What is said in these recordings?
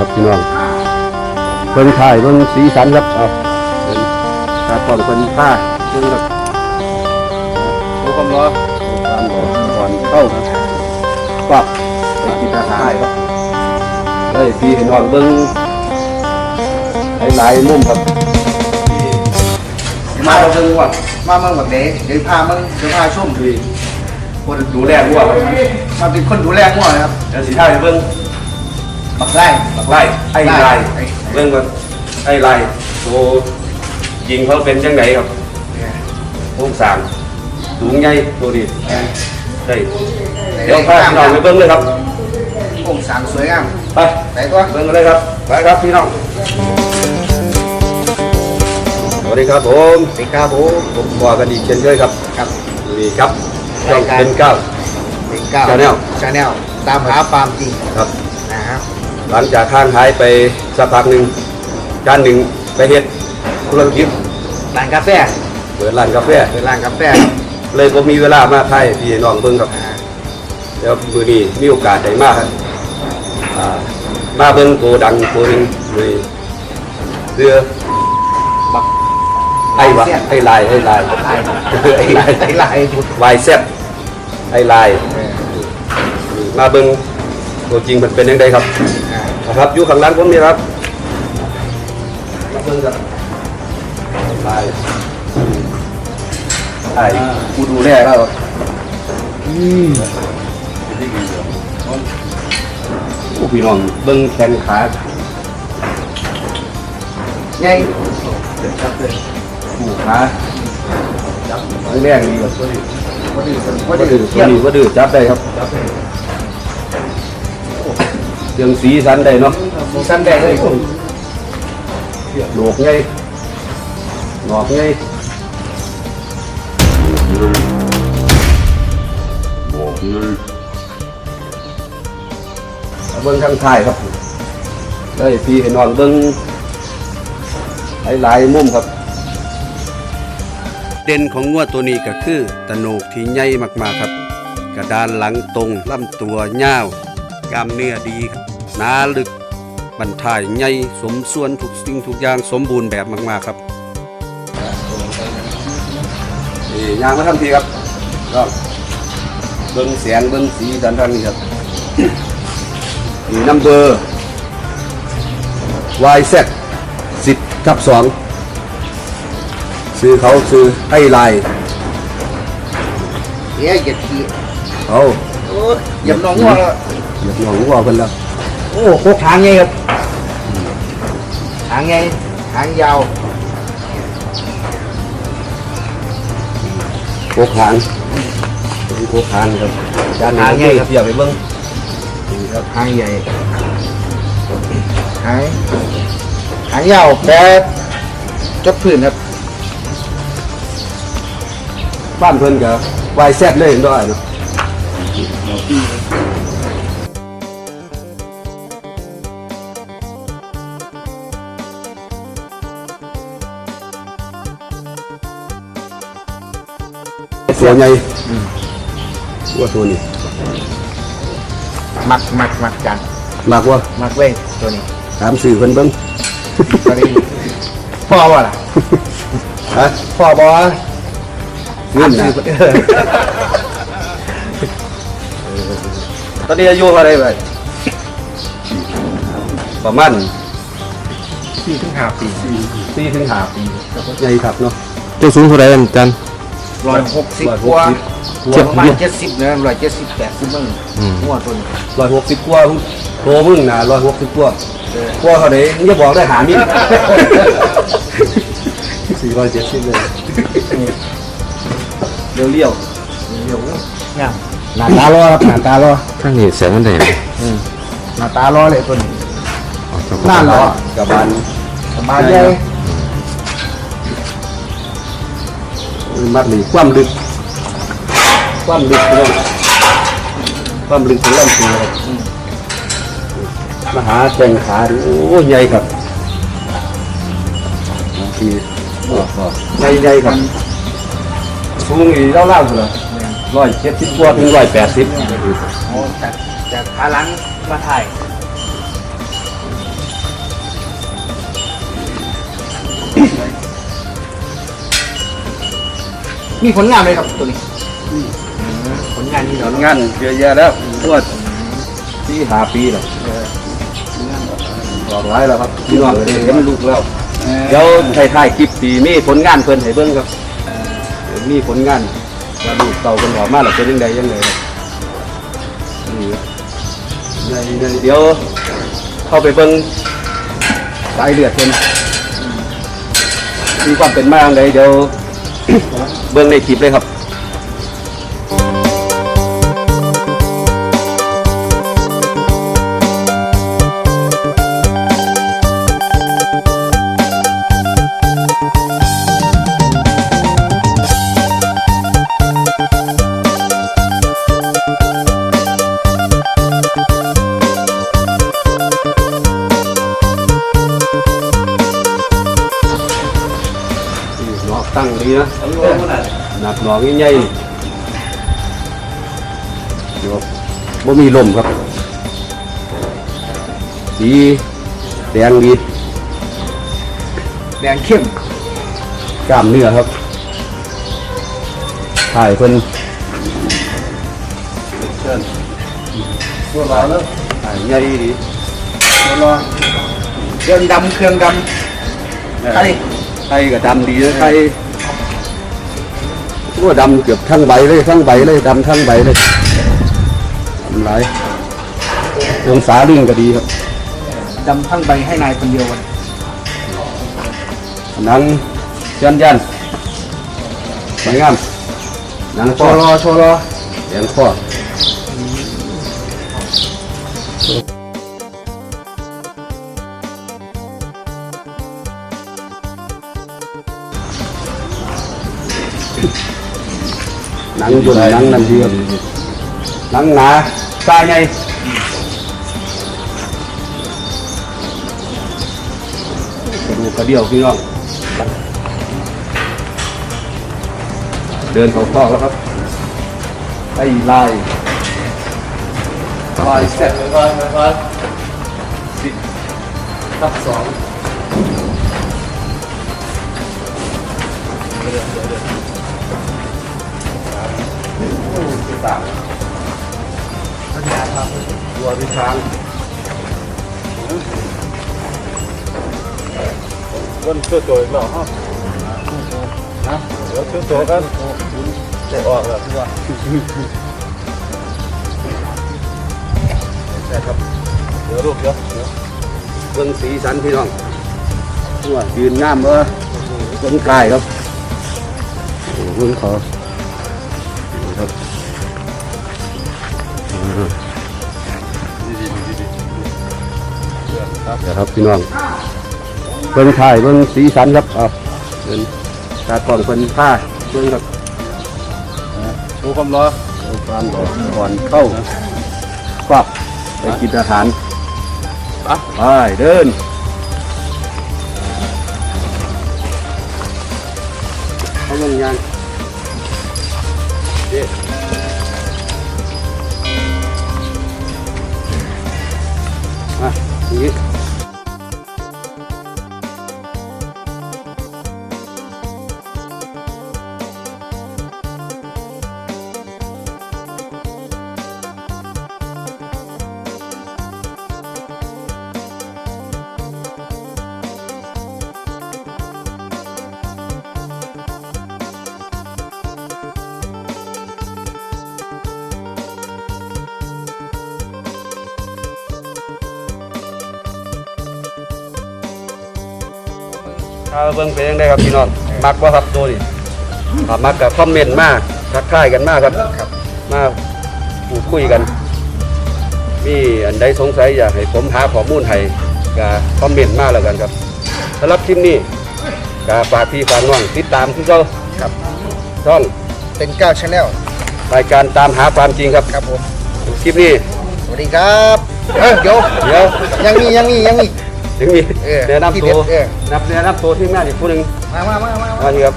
ครับพี่น้องเพิ่นถ่ายเพิ่นสีสันครับเอาเพิ่นตาก่อนเพิ่นผ้าเพิ่นแบบดูความร้อนความร้อนก่อนเข้าครับปับเป็นกินอาหารครับเฮ้ยพี่ให้น้องเบิ่งหลายๆมุมครับมาเราจะรู้ว่ามาเมืองแบบนี้เดี๋ยวพาเมืองเดี๋ยวพาชุ่มพี่คนดูแลวัวครับมาเป็นคนดูแลงัวนะครับเดี๋ยวสิถ่ายให้เบิ่ง บักไร่บักไล่ไอ้ไล่เบิ่งก่อนไอ้ไล่โตยิงเขาเป็นจังไดครับโครงสร้างสูงใหญ่ตัวดีได้เดี๋ยวพาพี่น้องไปเบิ้งเลยครับโครงสร้างสวยงามไปแต่ก็เบิ้งกันเลยครับไปครับพี่น้องสวัสดีครับผมเป็นกาโบผมกอกันอีกเช่นเคยครับครับนี่ครับช่องเป็นเก้าเป็นกา Channel ชาแนลตามหาฟาร์มจริงครับนะครับ หลังจากข้างหายไปสักพักหนึ่งจานหนึ่งไปเฮ็ดธุรกิจร้านกาแฟเปิดร้านกาแฟ เป็นร้านกาแฟเลยผมมีเวลามาไทยพี่น้องเบิ้งครับอ่าเดี๋ยวมือนี้มีโอกาสได้มากครับอ่ามาเบิ่งโกดังโกหนึงเลยเรือบักไอ้วะไอ้ลายไอ้ลายไล่ไอ้ลายไล่ไล่บุตรวายแซ่บไอ้ลายมาเบิ่งตัวจริงมันเป็นยังไงครับ อ่า นะครับอยู่ข้างหล่างผมนี่ครับมาเบิ่งครับลายไอ้กูดูแลแล้วโอ้พี่น้องเบิ่งแขนขาไงผูกขาแรงดีครับวันนี้ว่าวันดื้นี้อเที่ยงว่าดื้อจับได้ครับเรื่องสีสันได้เนาะมีสั้นแดงเลยโหนกไงหนอกไงโหนกไงเอาเบิ้งข้างท้ายครับเลยพี่ให้นอนเบิ้งหลายๆมุมครับ เด่นของงวดตัวนี้ก็คือตะโหนกที่ใหญ่มากๆครับ กระดานหลังตรงลำตัวยาวกล้ามเนื้อดี หนาลึกบรรทายใหญ่สมส่วนทุกสิ่งทุกอย่างสมบูรณ์แบบมากๆครับนี่ยางมาทำทีครับก็เบิ้งแสงเบิ้งสีดันดันนี่ครับนี่นัมเบอร์ YZ สิบทับสองซื้อเขาซื้อไอ้ลายเอ๊ะเหยียดขี้เอาโอ้ยเหยียบน้องงัวแล้วเหยียบหนองวัวเพิ่นแล้วโอ้โคกหางไงครับหางไงหางยาวโคกหางเป็นโคกหางครับจานหางไงครับอย่าไปเบิ่งนี่ครับหางใหญ่หางหางยาวแปดจดพื้นครับบ้านเพิ่นก็วายแซ่บเลยเห็นด้วยเนาะ ตัวใหญ่ว่าตัวนี้มักมักมักกันมากว่ามักเว้ยตัวนี้ถามสื่อเพิ่นเบิ่งตัวนี้พ่อบ่ล่ะฮะพ่อบ่เงินนะเออตอนนี้อายุเท่าไหร่ไปประมาณสี่ถึงห้าปีสี่ถึงห้าปีใหญ่ครับเนาะเจ้าสูงเท่าไหร่อาจารย์ ร้อยหกสิบร้อยกหกว่าสิบเจ็ดประมาณเจ็ดสิบนะร้อยเจ็ดสิบแปดสิบมึงหัวตัวนี้ร้อยหกสิบกว่าโตมึงนะร้อยหกสิบกว่ากลัวเขาเด้มึงจะบอกได้หามินสี่ร้อยเจ็ดสิบเลยเรียวเรียวเดี๋ยวงามหน้าตารอครับหน้าตารอข้างนี้แสงมันได้ไหมหน้าตารอเลยตัวนี้อ๋อเจ้าน่าก็รอกับบานสบายใหญ่ มัดหลีความลึก ความลึกเรื่องความลึกของลำตัวครับมหาแข่งขาดโอ้ใหญ่ครับทีใหญ่ใหญ่ครับสูงอีเล่าเล่าเลยร้อยเจ็ดสิบกว่าถึงร้อยแปดสิบจากจากขาหลังมาถ่าย มีผลงานไหมครับตัวนี้ผลงานนี่ผเนาะลงานเยอะแยะแล้วทั่วที่หาปีแล้วหลากหลายแล้วครับพี่น้องเห็นลูกแล้วเดี๋ยวถ่ายๆคลิปดีมีผลงานเพิ่นให้เบิ่งครับเดี๋ยวมีผลงานว่าลูกเต่ากันออกมาแล้วเป็นยังไงยังไงครับนี่ครับในในเดี๋ยวเข้าไปเบิ่งสายเลือดเพิ่นมีความเป็นมาอย่างไรเดี๋ยว เบิ้งในคลิปเลยครับ อกตั้งดีนะหนักหนอกใหญ่ๆเดี๋ยวบ่มีลมครับดีแดงดีแดงเข้มกล้ามเนื้อครับถ่ายเพิ่นเชิญพวกเราแล้วถ่ายใหญ่ดีรอเครื่องดำเครื่องดำไข่ ไทยก็ดำดีนะไทยตัวดำเกือบทั้งใบเลยทั้งใบเลยดำทั้งใบเลยทำไรองศาลิงก็ดีครับดำทั้งใบให้นายคนเดียววันหนังยันยันสวยงามหนังโชข้อว์รอโชว์รอแขนข้อ หนังยุ่นหนังนั่นดีครับหนังหนาตายไงกระดูกกระเดี่ยวพี่น้อง เดินเขาข้อแล้วครับไอ้ลายลายเสร็จเลยก่อนก่อนสิบทับสอง สามตัวที่ช้างวันเชื่อตัวอีกแล้วฮะฮะเดี๋ยวเชื่อตัวกันจะออกแล้วพี่ว่าใช่ครับเดี๋ยวรูปเดี๋ยวเดี๋ยวเบิ่งสีสันพี่น้องตัวยืนงามเออเบิ่งกายครับโอ้เบิ่งเขานี่ครับอ่า เดี๋ยวครับพี่น้องเบิ่งถ่ายเบิ่งสีสันครับเอาเบิ่งตากล้องเพิ่นผ้าเบิ่งครับดูความร้อนดูความร้อนก่อนเข้าควับไปกินอาหารไปเดินเขาลงยาง ถ้าเบิ่งเป็นยังไงครับพี่น้องมักบ่ครับตัวนี้ถ้ามักกับคอมเมนต์มาทักทายกันมากครับมาพูดคุยกันมีอันใดสงสัยอยากให้ผมหาข้อมูลให้ก็คอมเมนต์มาแล้วกันครับสำหรับคลิปนี้ก็ฝากพี่ฝากน้องติดตามคือเก่าครับช่องเป็นก้าวชาแนลรายการตามหาความจริงครับครับผมคลิปนี้สวัสดีครับเออเดี๋ยวเดี๋ยวยังมียังมียังมี ถึงมีเออแนะที่นำเด็ตัวดเออ นับแนะนำตัวที่งานอีกผู้หนึ่งมามามามามานี่ครับ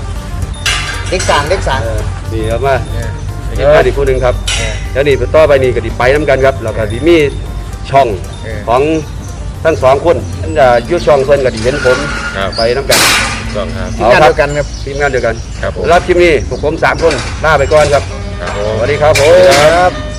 เด็กสางเด็กสางเออนี่ครับมาเออทีมงานอีกผู้หนึ่งครับ เออ แล้วนี่ต่อไปนี่ก็ดิไปน้ำกันครับแล้วก็ดิมีช่องเออ ของทั้งสองคนอันจะอยุช่องเพิ่นก็สิเห็นผมครับ ไปน้ำกัน ต้องครับ ทีมงานเดียวกันครับ ทีมงานเดียวกันครับผม รับทีมนี้พวกผมสามคนลาไปก่อนครับ ครับผสม วัสดีครับผม ครับ